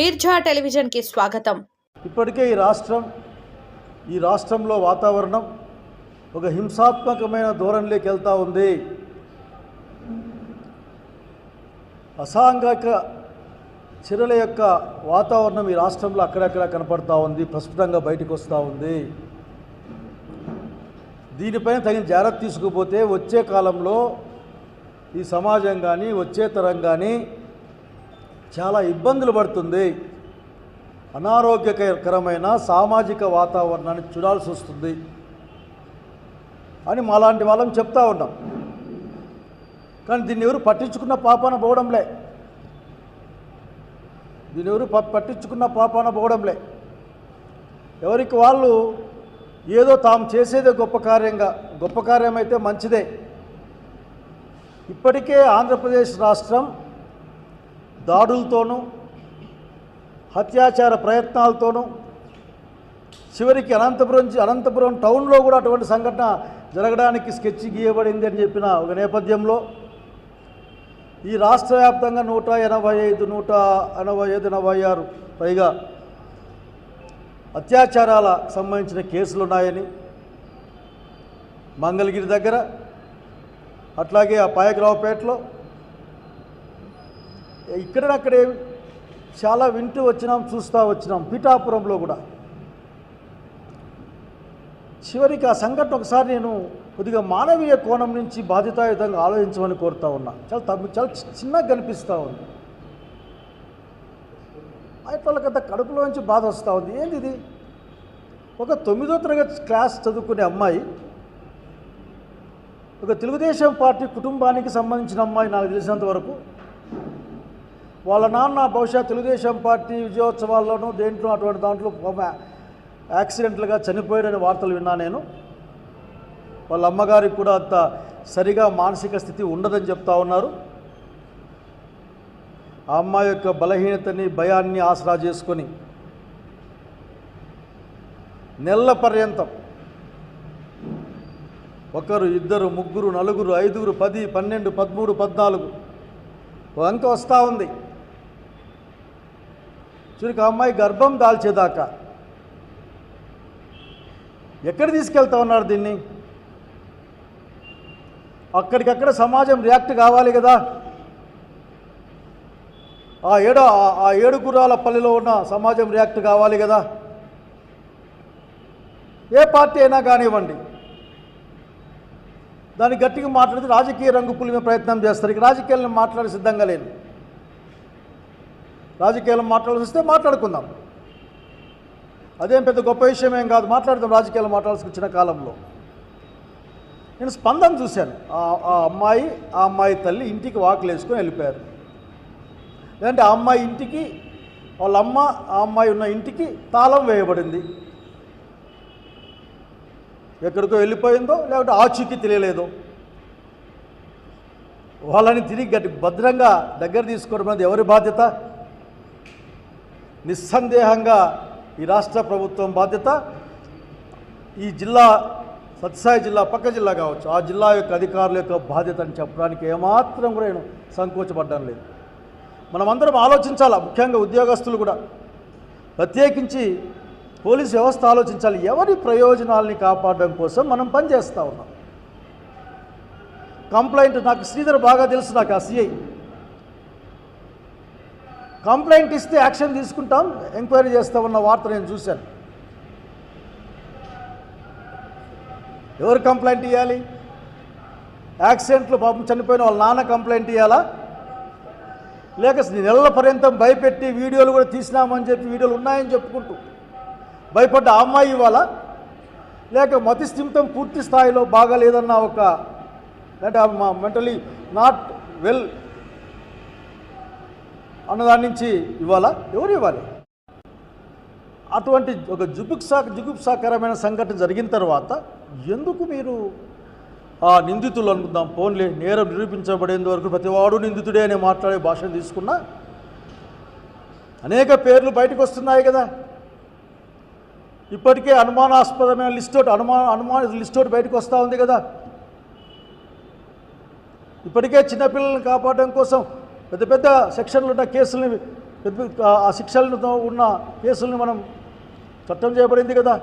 మీర్జా టెలివిజన్కి స్వాగతం. ఇప్పటికే ఈ రాష్ట్రం ఈ రాష్ట్రంలో వాతావరణం ఒక హింసాత్మకమైన ధోరణిలోకి వెళ్తూ ఉంది. అసాంఘిక చర్యల యొక్క వాతావరణం ఈ రాష్ట్రంలో అక్కడక్కడ కనపడతా ఉంది ప్రస్ఫుటంగా బయటకు వస్తూ ఉంది. దీనిపైన తగిన జాగ్రత్త తీసుకుపోతే వచ్చే కాలంలో ఈ సమాజం కానీ వచ్చే తరం కానీ చాలా ఇబ్బందులు పడుతుంది. అనారోగ్యకరమైన సామాజిక వాతావరణాన్ని చూడాల్సి వస్తుంది అని మాలాంటి వాళ్ళం చెప్తా ఉన్నాం. కానీ దీన్ని ఎవరు పట్టించుకున్న పాపాన పోవడంలే. దీన్ని ఎవరు ప- పట్టించుకున్న పాపాన పోవడంలే. ఎవరికి వాళ్ళు ఏదో తాము చేసేదే గొప్ప కార్యంగా గొప్ప కార్యం అయితే మంచిదే. ఇప్పటికే ఆంధ్రప్రదేశ్ రాష్ట్రం దాడులతోనూ హత్యాచార ప్రయత్నాలతోనూ చివరికి అనంతపురం అనంతపురం టౌన్లో కూడా అటువంటి సంఘటన జరగడానికి స్కెచ్ గీయబడింది అని చెప్పిన ఒక నేపథ్యంలో ఈ రాష్ట్ర వ్యాప్తంగా నూట ఎనభై ఐదు నూట ఎనభై ఐదు ఎనభై ఆరు పైగా అత్యాచారాల సంబంధించిన కేసులు ఉన్నాయని మంగళగిరి దగ్గర అట్లాగే ఆ పాయకరావుపేటలో ఇక్కడక్కడే చాలా వింటూ వచ్చినాం చూస్తూ వచ్చినాం పీఠాపురంలో కూడా. చివరికి ఆ సంఘటన ఒకసారి నేను కొద్దిగా మానవీయ కోణం నుంచి బాధ్యతాయుతంగా ఆలోచించమని కోరుతా ఉన్నా. చాలా తగ్గు చాలా చిన్నగా కనిపిస్తూ ఉంది. అయితే వాళ్ళకంత కడుపులో నుంచి బాధ వస్తూ ఉంది. ఏంది ఇది? ఒక తొమ్మిదో తరగతి క్లాస్ చదువుకునే అమ్మాయి ఒక తెలుగుదేశం పార్టీ కుటుంబానికి సంబంధించిన అమ్మాయి నాకు తెలిసినంత వరకు వాళ్ళ నాన్న బహుశా తెలుగుదేశం పార్టీ విజయోత్సవాల్లోనూ దేంట్లో అటువంటి దాంట్లో యాక్సిడెంట్లుగా చనిపోయాడని వార్తలు విన్నా నేను. వాళ్ళ అమ్మగారికి కూడా అంత సరిగా మానసిక స్థితి ఉండదని చెప్తా ఉన్నారు. ఆ అమ్మాయి యొక్క బలహీనతని భయాన్ని ఆసరా చేసుకొని నెలల పర్యంతం ఒకరు ఇద్దరు ముగ్గురు నలుగురు ఐదుగురు పది పన్నెండు పదమూడు పద్నాలుగు అంక వస్తూ ఉంది. చూడక అమ్మాయి గర్భం దాల్చేదాకా. ఎక్కడ తీసుకెళ్తా ఉన్నారు దీన్ని? అక్కడికక్కడ సమాజం రియాక్ట్ కావాలి కదా. ఆ ఏడు ఆ- ఆ ఏడు గుర్రాల పల్లెలో ఉన్న సమాజం రియాక్ట్ కావాలి కదా. ఏ పార్టీ అయినా కానివ్వండి. దాన్ని గట్టిగా మాట్లాడితే రాజకీయ రంగు పులిమే ప్రయత్నం చేస్తారు. ఇక రాజకీయాలను మాట్లాడే సిద్ధంగా లేదు రాజకీయాలు మాట్లాడాల్సి వస్తే మాట్లాడుకుందాం. అదేం పెద్ద గొప్ప విషయం ఏం కాదు మాట్లాడదాం రాజకీయాలు మాట్లాడాల్సి వచ్చిన కాలంలో. నేను స్పందన చూశాను. ఆ అమ్మాయి ఆ అమ్మాయి తల్లి ఇంటికి వాకులు వేసుకొని వెళ్ళిపోయారు. లేదంటే ఆ అమ్మాయి ఇంటికి వాళ్ళ అమ్మ ఆ అమ్మాయి ఉన్న ఇంటికి తాళం వేయబడింది. ఎక్కడికో వెళ్ళిపోయిందో లేకపోతే ఆచూకీ తెలియలేదో. వాళ్ళని తిరిగి గట్టి భద్రంగా దగ్గర తీసుకోవడం అనేది ఎవరి బాధ్యత? నిస్సందేహంగా ఈ రాష్ట్ర ప్రభుత్వం బాధ్యత. ఈ జిల్లా సత్సాయి జిల్లా పక్క జిల్లా కావచ్చు ఆ జిల్లా యొక్క అధికారుల యొక్క బాధ్యత అని చెప్పడానికి ఏమాత్రం కూడా నేను సంకోచపడ్డం లేదు. మనమందరం ఆలోచించాలా ముఖ్యంగా ఉద్యోగస్తులు కూడా. ప్రత్యేకించి పోలీస్ వ్యవస్థ ఆలోచించాలి ఎవరి ప్రయోజనాల్ని కాపాడడం కోసం మనం పనిచేస్తూ ఉన్నాం. కంప్లైంట్ నాకు శ్రీధర్ బాగా తెలుసు నాకు ఆ సిఐ. కంప్లైంట్ ఇస్తే యాక్షన్ తీసుకుంటాం ఎంక్వైరీ చేస్తామన్న వార్త నేను చూశాను. ఎవరు కంప్లైంట్ ఇవ్వాలి యాక్సిడెంట్లో పాపం చనిపోయిన వాళ్ళ నాన్న కంప్లైంట్ ఇవ్వాలా లేక నెలల పర్యంతం భయపెట్టి వీడియోలు కూడా తీసినామని చెప్పి వీడియోలు ఉన్నాయని చెప్పుకుంటూ భయపడ్డ ఆ అమ్మాయి ఇవ్వాలా లేక మతి స్థిమితం పూర్తి స్థాయిలో బాగాలేదన్న ఒక అంటే మెంటలీ నాట్ వెల్ అన్నదాని నుంచి ఇవ్వాలా? ఎవరు ఇవ్వాలి? అటువంటి ఒక జుగుప్సా జుగుప్సాకరమైన సంఘటన జరిగిన తర్వాత ఎందుకు మీరు ఆ నిందితులు అనుకుందాం పోన్లే నేరం నిరూపించబడేంత వరకు ప్రతివాడు నిందితుడే అనే మాట్లాడే భాషను తీసుకున్నా అనేక పేర్లు బయటకు వస్తున్నాయి కదా. ఇప్పటికే అనుమానాస్పదమైన లిస్ట్ ఒకటి అనుమాన అనుమాన లిస్ట్ ఒకటి బయటకు వస్తూ ఉంది కదా. ఇప్పటికే చిన్నపిల్లల్ని కాపాడడం కోసం పెద్ద పెద్ద సెక్షన్లు ఉన్న కేసుల్ని పెద్ద ఆ- ఆ శిక్షలతో ఉన్న కేసుల్ని మనం చట్టం చేయబడింది కదా.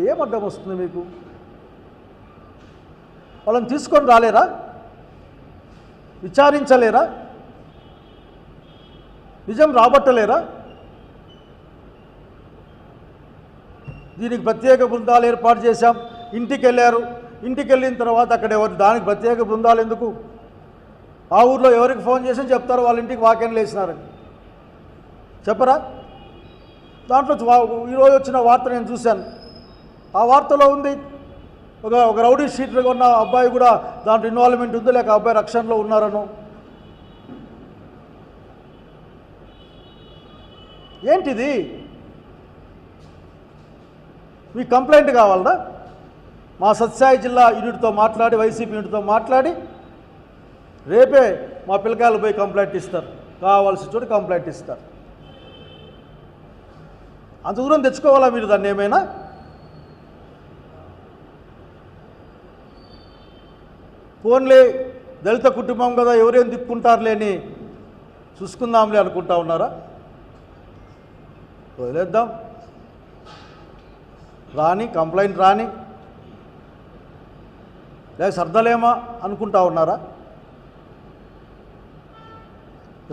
ఏం అడ్డం వస్తుంది మీకు? వాళ్ళని తీసుకొని రాలేరా? విచారించలేరా? నిజం రాబట్టలేరా? దీనికి ప్రత్యేక బృందాలు ఏర్పాటు చేశాం. ఇంటికి వెళ్ళారు ఇంటికి వెళ్ళిన తర్వాత అక్కడ ఎవరు దానికి ప్రత్యేక బృందాలు ఎందుకు? ఆ ఊర్లో ఎవరికి ఫోన్ చేసి చెప్తారు వాళ్ళ ఇంటికి వాక్యాన్ని వేసినారని చెప్పరా? దాంట్లో ఈరోజు వచ్చిన వార్త నేను చూశాను. ఆ వార్తలో ఉంది ఒక ఒక రౌడీ షీట్లో ఉన్న అబ్బాయి కూడా దాంట్లో ఇన్వాల్వ్మెంట్ ఉందో లేక అబ్బాయి రక్షణలో ఉన్నారను. ఏంటిది? మీ కంప్లైంట్ కావాలరా మా సత్సాయి జిల్లా యూనిట్తో మాట్లాడి వైసీపీ యూనిట్తో మాట్లాడి రేపే మా పిల్లకాయలు పోయి కంప్లైంట్ ఇస్తారు. కావాల్సిన చోటు కంప్లైంట్ ఇస్తారు. అంత దూరం తెచ్చుకోవాలా మీరు దాన్ని ఏమైనా? ఫోన్లే దళిత కుటుంబం కదా ఎవరేం తిప్పుకుంటారులే అని చూసుకుందాంలే అనుకుంటా ఉన్నారా? వదిలేద్దాం. రాని కంప్లైంట్ రాని. లేక సర్దలేమా అనుకుంటా ఉన్నారా?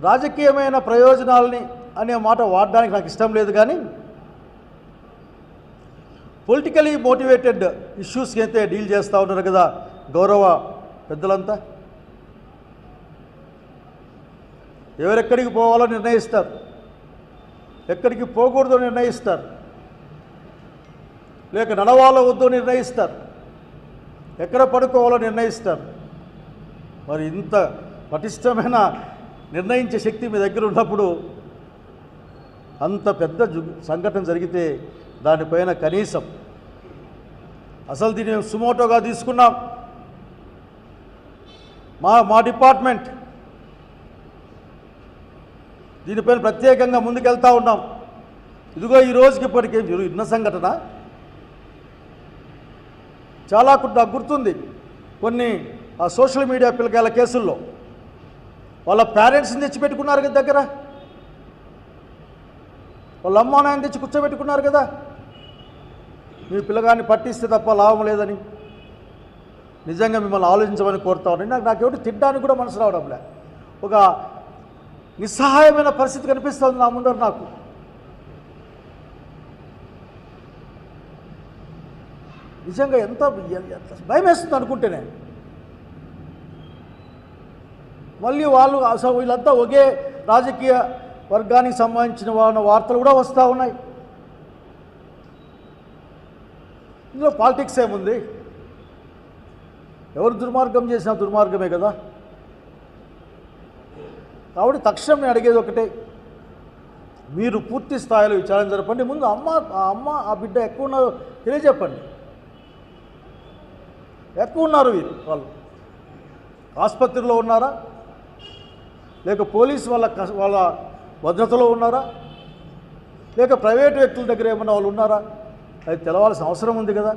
రాజకీయమైన ప్రయోజనాలని అనే మాట వాడడానికి నాకు ఇష్టం లేదు కానీ పొలిటికలీ మోటివేటెడ్ ఇష్యూస్కి అయితే డీల్ చేస్తూ ఉన్నారు కదా గౌరవ పెద్దలంతా ఎవరెక్కడికి పోవాలో నిర్ణయిస్తారు. ఎక్కడికి పోకూడదో నిర్ణయిస్తారు. లేక నడవాలో వద్దో నిర్ణయిస్తారు. ఎక్కడ పడుకోవాలో నిర్ణయిస్తారు. మరి ఇంత పటిష్టమైన నిర్ణయించే శక్తి మీ దగ్గర ఉన్నప్పుడు అంత పెద్ద సంఘటన జరిగితే దానిపైన కనీసం అసలు దీన్ని సుమోటోగా తీసుకున్నాం. మా మా డిపార్ట్మెంట్ దీనిపైన ప్రత్యేకంగా ముందుకెళ్తా ఉన్నాం. ఇదిగో ఈ రోజుకి ఇప్పటికే మీరు ఇన్న సంఘటన? చాలా కు- నాకు గుర్తుంది. కొన్ని ఆ సోషల్ మీడియా పిల్లకాయల కేసుల్లో వాళ్ళ పేరెంట్స్ని తెచ్చిపెట్టుకున్నారు కదా దగ్గర? వాళ్ళ అమ్మ నాయన తెచ్చి కూర్చోబెట్టుకున్నారు కదా? మీ పిల్లగాన్ని పట్టిస్తే తప్ప లాభం లేదని. నిజంగా మిమ్మల్ని ఆలోచించమని కోరుతా ఉన్నాను. నాకు నాకెవటి తిట్టడానికి కూడా మనసు రావడంలే ఒక నిస్సహాయమైన పరిస్థితి కనిపిస్తుంది నా ముందర నాకు. నిజంగా ఎంత ఎంత భయం వేస్తుంది అనుకుంటేనే. మళ్ళీ వాళ్ళు అసలు వీళ్ళంతా ఒకే రాజకీయ వర్గానికి సంబంధించిన వాళ్ళ వార్తలు కూడా వస్తూ ఉన్నాయి. ఇందులో పాలిటిక్స్ ఏముంది? ఎవరు దుర్మార్గం చేసినా దుర్మార్గమే కదా. కాబట్టి తక్షణం నేను అడిగేది ఒకటే. మీరు పూర్తి స్థాయిలో విచారణ జరపండి. ముందు అమ్మ ఆ అమ్మ ఆ బిడ్డ ఎక్కువ ఉన్నారో తెలియజెప్పండి. ఎక్కువ ఉన్నారు వీరు వాళ్ళు? ఆసుపత్రిలో ఉన్నారా? లేక పోలీస్ వాళ్ళ వాళ్ళ భద్రతలో ఉన్నారా? లేక ప్రైవేట్ వ్యక్తుల దగ్గర ఏమన్నా వాళ్ళు ఉన్నారా? అది తెలవాల్సిన అవసరం ఉంది కదా.